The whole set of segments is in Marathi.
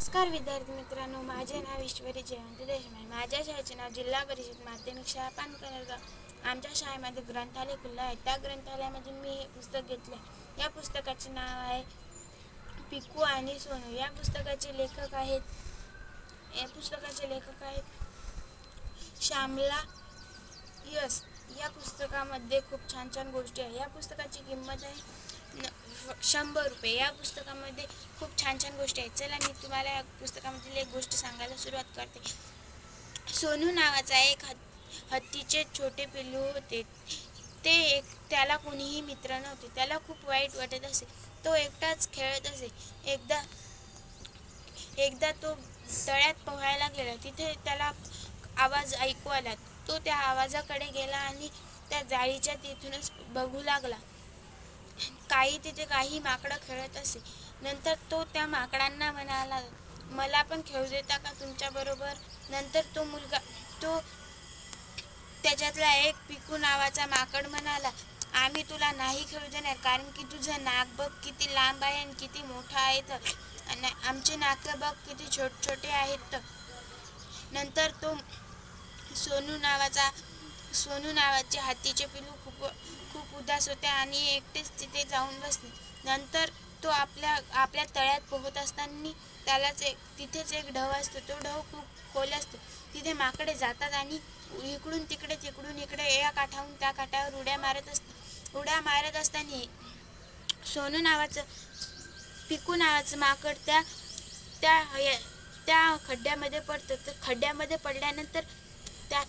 नमस्कार विद्यार्थी मित्रांनो माझे नाव ईश्वरी जयंती देशमुख. माझ्या शाळेचे नाव जिल्हा परिषद माध्यमिक शाळा पानकनरगाव आमच्या शाळेमध्ये ग्रंथालय खुलं आहे. त्या ग्रंथालयामध्ये मी हे पुस्तक घेतले या पुस्तकाचे नाव आहे पिकू आणि सोनू. या पुस्तकाचे लेखक आहेत या पुस्तकाचे लेखक आहेत श्यामला यस. या पुस्तकामध्ये खूप छान छान गोष्टी आहे या पुस्तकाची किंमत आहे शंभर रुपये. या पुस्तकामध्ये खूप छान छान गोष्टी आहेत. चला मी तुम्हाला या पुस्तकामधील एक गोष्ट सांगायला सुरुवात करते. सोनू नावाचा एक हत् हत्तीचे छोटे पिल्लू होते. ते एक त्याला कोणीही मित्र नव्हते. त्याला खूप वाईट वाटत असे. तो एकटाच खेळत असे. एकदा एकदा तो तळ्यात पोहायला गेला. तिथे त्याला आवाज ऐकू आला. तो त्या आवाजाकडे गेला आणि त्या जाळीच्या तिथूनच बघू लागला. काही तिथे काही माकडं खेळत असे. नंतर तो त्या माकडांना म्हणाला मला पण खेळू देता का तुमच्याबरोबर नंतर तो मुलगा तो त्याच्यातला एक पिकू नावाचा माकड म्हणाला आम्ही तुला नाही खेळू देणार कारण की तुझं नाक बघ किती लांब आहे आणि किती मोठं आहे तर. आणि आमचे नाकं बघ किती छोट छोटे आहेत तर. नंतर तो सोनू नावाचा सोनू नावाचे हत्तीचे पिलू खूप खूप उदास होते आणि एकटेच तिथे जाऊन बसले. नंतर तो आपल्या आपल्या तळ्यात पोहत असताना त्यालाच एक तिथेच एक ढव असतो. तो ढव खूप खोल असतो. तिथे माकडे जातात आणि इकडून तिकडे तिकडून इकडे या काठाहून त्या काठावर उड्या मारत असतात उड्या मारत असताना सोनू नावाचं पिकू नावाचं माकड त्या त्या हे- त्या खड्ड्यामध्ये पडतं. तर खड्ड्यामध्ये पडल्यानंतर त्या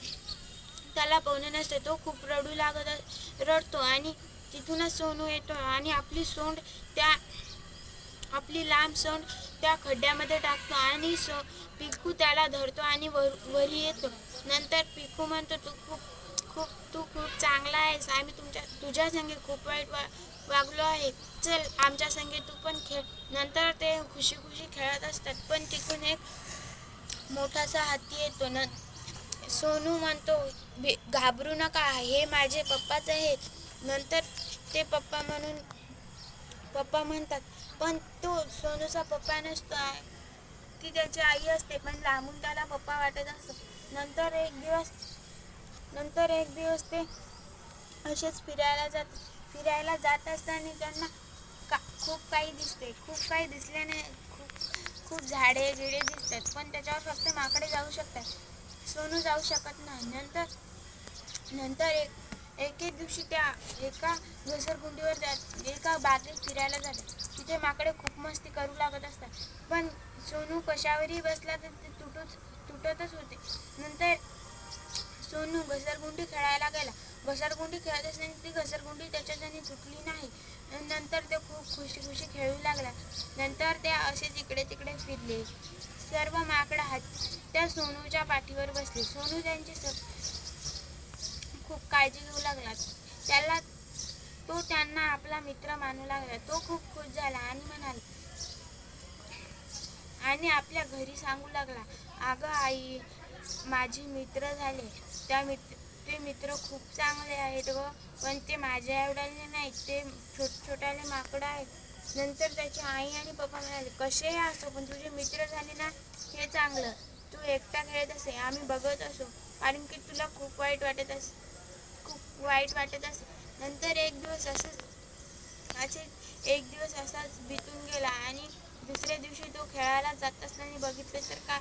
त्याला पाहुणे नसते तो खूप रडू लागत रडतो आणि तिथूनच सोनू येतो आणि आपली सोंड त्या आपली लांब सोंड त्या खड्ड्यामध्ये टाकतो आणि सो पिकू त्याला धरतो आणि वर वरी येतो. नंतर पिकू म्हणतो तू खूप खूप तू खूप चांगला आहेस. आम्ही तुमच्या तुझ्या संगे खूप वाईट वा वागलो आहे. चल आमच्या संगे तू पण खेळ. नंतर ते खुशी खुशी खेळत असतात पण तिकून एक मोठासा हत्ती येतो. न सोनू म्हणतो "भे- घाबरू नका हे माझे पप्पाच आहेत नंतर ते पप्पा म्हणून पप्पा म्हणतात पण तो सोनूचा पप्पा नसतो ती त्याची आई असते पण लांबून त्याला पप्पा वाटत असतो नंतर एक दिवस नंतर एक दिवस ते असेच फिरायला जात फिरायला जात असताना त्यांना का खूप काही दिसते. खूप काही दिसल्याने खूप खूप झाडे गिडे दिसतात पण त्याच्यावर फक्त माकडे जाऊ शकतात. सोनू जाऊ शकत नाही. नंतर नंतर एक एके दिवशी त्या एका घसरगुंडीवर जात एका बागेत फिरायला जातात. तिथे माकडे खूप मस्ती करू लागत असतात. पण सोनू कशावरही बसला तर ते तुटूच तुटतच होते. नंतर सोनू घसरगुंडी खेळायला गेला. घसरगुंडी खेळत असताना ती घसरगुंडी त्याच्याच्याने तुटली नाही. नंतर ते खूप खुशी खुशी खेळू लागला. नंतर ते असे तिकडे तिकडे फिरले. सर्व माकडं हात त्या सोनूच्या पाठीवर बसले. सोनू त्यांची खूप काळजी घेऊ लागला. त्याला तो त्यांना आपला मित्र मानू लागला. तो खूप खुश झाला आणि म्हणाला आणि आपल्या घरी सांगू लागला अगं आई माझे मित्र झाले. त्या मित्र ते मित्र खूप चांगले आहेत व पण ते माझ्या एवढ्याले नाहीत. ते छोट छोट्याले माकडं आहेत. नंतर त्याची आई आणि पप्पा म्हणाले कसेही असो? पण तुझे मित्र झाले ना हे चांगलं. तू एकटा खेळत असे आम्ही बघत असो. कारण की तुला खूप वाईट वाटत अस खूप वाईट वाटत असे. नंतर एक दिवस असंच असे एक दिवस असाच बितून गेला आणि दुसऱ्या दिवशी तो खेळायला जात असताना बघितले तर काय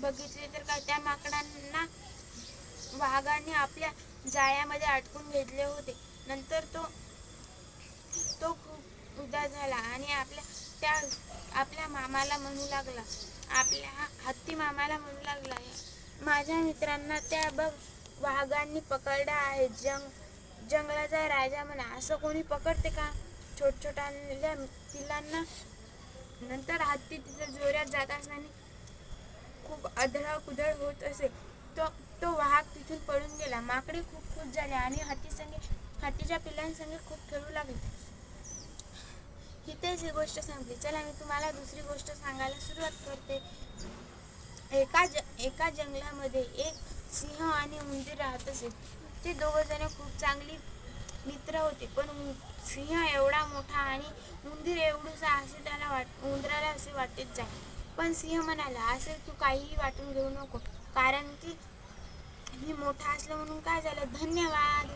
बघितले तर काय त्या माकडांना वाघाने आपल्या जाळ्यामध्ये अडकून घेतले होते. नंतर तो झाला आणि आपल्या त्या आपल्या मामाला म्हणू लागला. आपल्या हत्ती मामाला म्हणू लागला. माझ्या मित्रांना त्या बघ वाघांनी पकडला आहे. जंग जंगलाचा राजा म्हणा असं कोणी पकडते का? छोट छोट्या पिल्लांना. नंतर हत्ती तिथं जोऱ्यात जात असताना खूप अधळा कुदळ होत असे. तो तो वाघ तिथून पळून गेला. माकडे खूप खुश झाले आणि हत्ती संगे हत्तीच्या पिल्लांसंगे खूप खेळू लागले. इथेच ही गोष्ट संपली. चला मी तुम्हाला दुसरी गोष्ट सांगायला सुरुवात करते. एका ज एका जंगलामध्ये एक सिंह आणि उंदीर राहत असे. ते दोघं जण खूप चांगली मित्र होते पण सिंह एवढा मोठा आणि उंदीर एवढूसा असे त्याला वाट उंदराला असे वाटत जाय पण सिंह म्हणाला असे तू काहीही वाटून घेऊ नको. कारण की मी मोठा असलं म्हणून काय झालं? धन्यवाद.